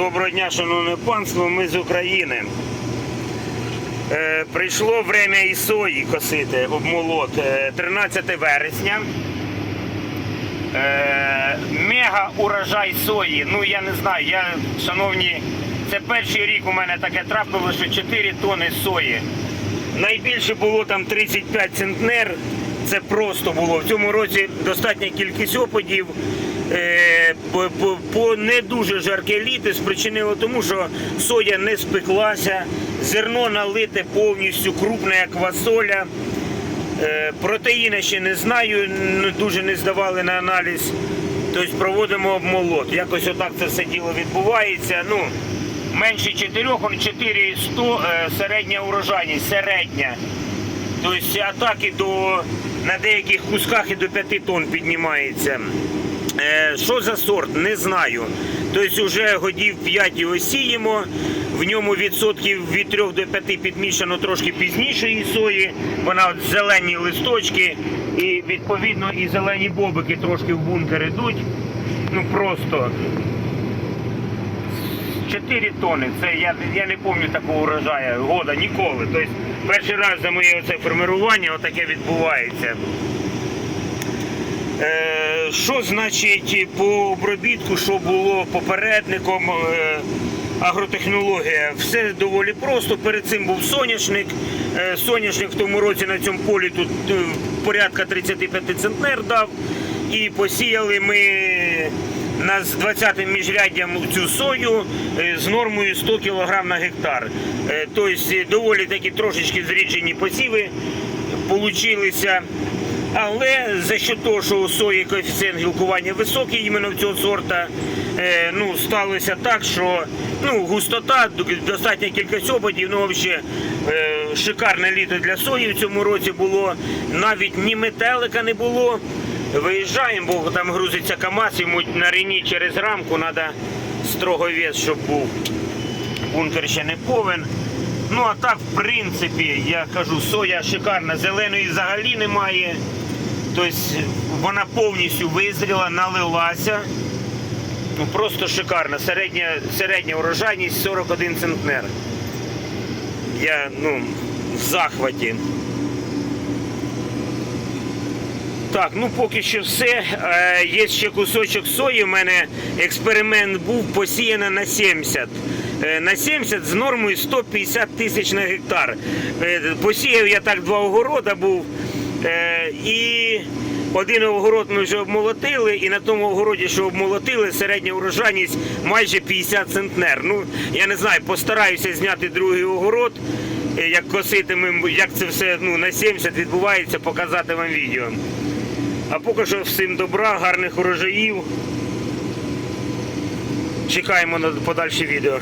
Доброго дня, шановне панство, ми з України. Е, прийшло время і сої косити обмолот. Е, 13 вересня. Е, мега урожай сої. Ну я не знаю, я, шановні, це перший рік у мене таке трапило, що 4 тони сої. Найбільше було там 35 центнер. Це просто було. В цьому році достатня кількість опадів. Е, по, по не дуже жарке літо спричинило тому, що соя не спеклася, зерно налите повністю, крупне як квасоля. Е, Протеїни ще не знаю, дуже не здавали на аналіз. Тобто проводимо обмолот. Якось отак це все діло відбувається. Ну, менше 4, он 400 е, середня урожайність, середня. Тобто атаки до, на деяких кусках і до 5 тонн піднімається. Е, Що за сорт? Не знаю. Тобто вже годів 5 його сіємо. В ньому відсотків від 3 до 5 підмішано трошки пізнішої сої. Вона от зелені листочки і відповідно і зелені бобики трошки в бункер йдуть. Ну просто 4 тони. Це я, я не пам'ятаю такого урожаю года ніколи. Тобто перший раз за моє оце формирування отаке відбувається. Е, Що значить по обробітку, що було попередником е, агротехнологія? Все доволі просто. Перед цим був соняшник. Е, Соняшник в тому році на цьому полі тут е, порядка 35 центнер дав. І посіяли ми на з 20-м міжряддям цю сою е, з нормою 100 кг на гектар. Е, Тобто доволі такі трошечки зріджені посіви получилися. Але за що того, що у сої коефіцієнт гілкування високий іменно цього сорта, е, ну, сталося так, що ну, густота, достатня кількість опадів, ну взагалі е, шикарне літо для сої в цьому році було. Навіть ні метелика не було. Виїжджаємо, бо там грузиться КАМАЗ, йому на рені через рамку треба строго вес, щоб був. Бункер ще не повен. Ну а так, в принципі, я кажу, соя шикарна, зеленої взагалі немає. Тобто вона повністю визріла, налилася. Ну, просто шикарна. Середня, середня урожайність 41 центнер. Я ну, в захваті. Так, ну поки що все. Е, є ще кусочок сої. У мене експеримент був посіяно на 70. Е, на 70 з нормою 150 тисяч на гектар. Е, посіяв я так два огорода був. Е, і один огород ми вже обмолотили, і на тому огороді, що обмолотили, середня урожайність майже 50 центнер. Ну, я не знаю, постараюся зняти другий огород, е, як коситимемо, як це все ну, на 70 відбувається, показати вам відео. А поки що всім добра, гарних урожаїв. Чекаємо на подальші відео.